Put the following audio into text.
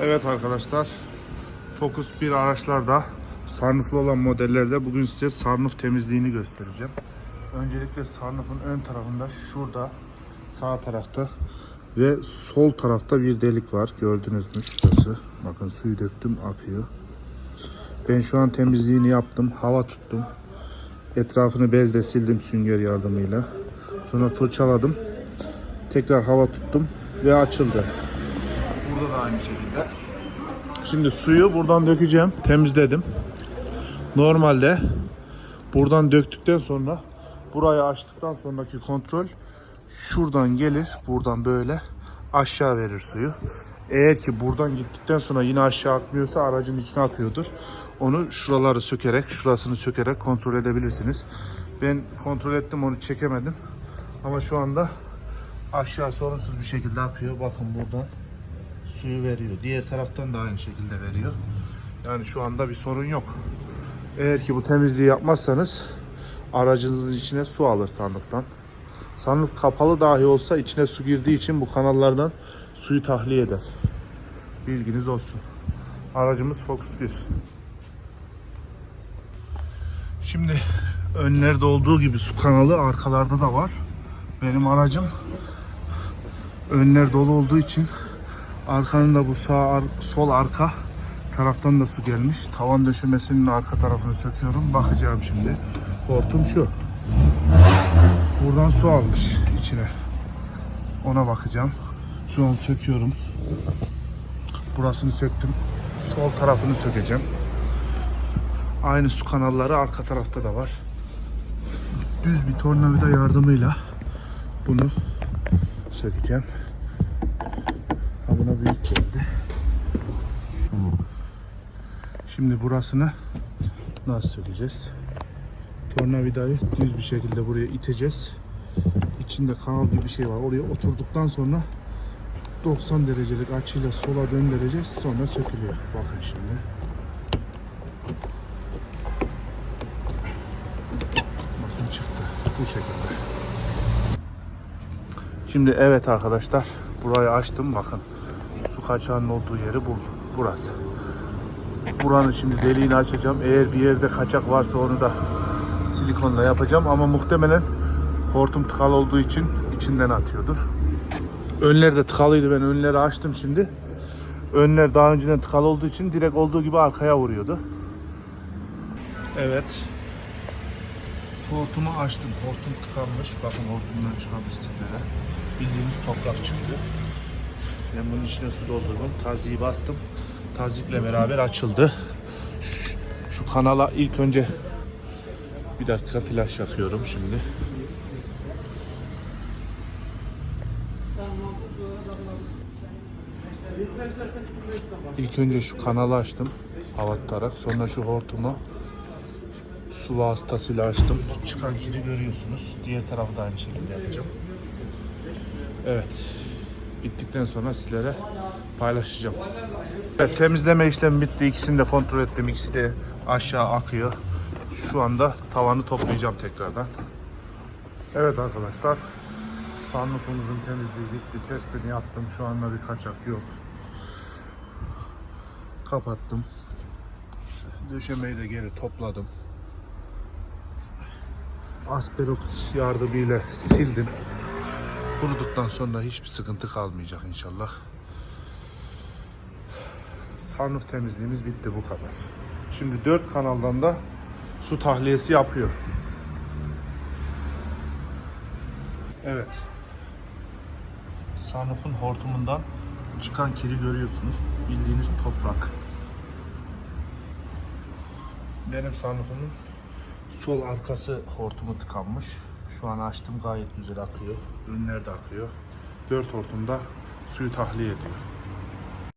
Evet arkadaşlar. Focus 1 araçlarda sarnıflı olan modellerde bugün size sarnıf temizliğini göstereceğim. Öncelikle sarnıfın ön tarafında şurada sağ tarafta ve sol tarafta bir delik var. Gördünüz mü şurası? Bakın suyu döktüm akıyor. Ben şu an temizliğini yaptım. Hava tuttum. Etrafını bezle sildim sünger yardımıyla. Sonra fırçaladım. Tekrar hava tuttum ve açıldı. Burada da aynı şekilde. Şimdi suyu buradan dökeceğim. Temizledim. Normalde buradan döktükten sonra burayı açtıktan sonraki kontrol şuradan gelir. Buradan böyle aşağı verir suyu. Eğer ki buradan gittikten sonra yine aşağı akmıyorsa aracın içine akıyordur. Onu şuraları sökerek, şurasını sökerek kontrol edebilirsiniz. Ben kontrol ettim onu çekemedim. Ama şu anda aşağı sorunsuz bir şekilde akıyor. Bakın buradan suyu veriyor. Diğer taraftan da aynı şekilde veriyor. Yani şu anda bir sorun yok. Eğer ki bu temizliği yapmazsanız aracınızın içine su alır sandıktan. Sunroof kapalı dahi olsa içine su girdiği için bu kanallardan suyu tahliye eder. Bilginiz olsun. Aracımız Focus 1. Şimdi önlerde olduğu gibi su kanalı arkalarda da var. Benim aracım önler dolu olduğu için arkanın da bu sağ ar- sol arka taraftan da su gelmiş. Tavan döşemesinin arka tarafını söküyorum. Bakacağım şimdi. Hortum şu. Buradan su almış içine. Ona bakacağım. Şu an söküyorum. Burasını söktüm. Sol tarafını sökeceğim. Aynı su kanalları arka tarafta da var. Düz bir tornavida yardımıyla bunu sökeceğim. Ha buna büyük geldi. Şimdi burasını nasıl sökeceğiz? Tornavidayı düz bir şekilde buraya iteceğiz. İçinde kanal gibi bir şey var. Oraya oturduktan sonra 90 derecelik açıyla sola döndüreceğiz. Sonra sökülüyor. Bakın şimdi. Bakın çıktı. Bu şekilde. Şimdi evet arkadaşlar. Burayı açtım. Bakın. Su kaçağının olduğu yeri buldum. Burası. Buranın şimdi deliğini açacağım. Eğer bir yerde kaçak varsa onu da silikonla yapacağım ama muhtemelen hortum tıkalı olduğu için içinden atıyordur. Önler de tıkalıydı ben önleri açtım şimdi. Önler daha önceden tıkalı olduğu için direkt olduğu gibi arkaya vuruyordu. Evet. Hortumu açtım. Hortum tıkanmış. Bakın hortumdan çıkan pisliklere. Bildiğimiz toprak çıktı. Ben bunun içine su doldurdum. Taziği bastım. Tazikle beraber açıldı. Şu, şu kanala ilk önce bir dakika flash yakıyorum şimdi. İlk önce şu kanalı açtım hava tutarak. Sonra şu hortumu su vasıtasıyla açtım. Çıkan kiri görüyorsunuz. Diğer tarafı da aynı şekilde yapacağım. Evet. Bittikten sonra sizlere paylaşacağım. Evet, temizleme işlemi bitti. İkisini de kontrol ettim. İkisi de aşağı akıyor. Şu anda tavanı toplayacağım tekrardan. Evet arkadaşlar. Sunroofumuzun temizliği bitti. Testini yaptım. Şu anda bir kaçak yok. Kapattım. Döşemeyi de geri topladım. Asperox yardımıyla sildim. Kuruduktan sonra hiçbir sıkıntı kalmayacak inşallah. Sunroof temizliğimiz bitti bu kadar. Şimdi dört kanaldan da su tahliyesi yapıyor. Evet. Sunroof'un hortumundan çıkan kiri görüyorsunuz. Bildiğiniz toprak. Benim sunroofumun sol arkası hortumu tıkanmış. Şu an açtım gayet güzel akıyor. Ürünler de akıyor. Dört hortumda suyu tahliye ediyor.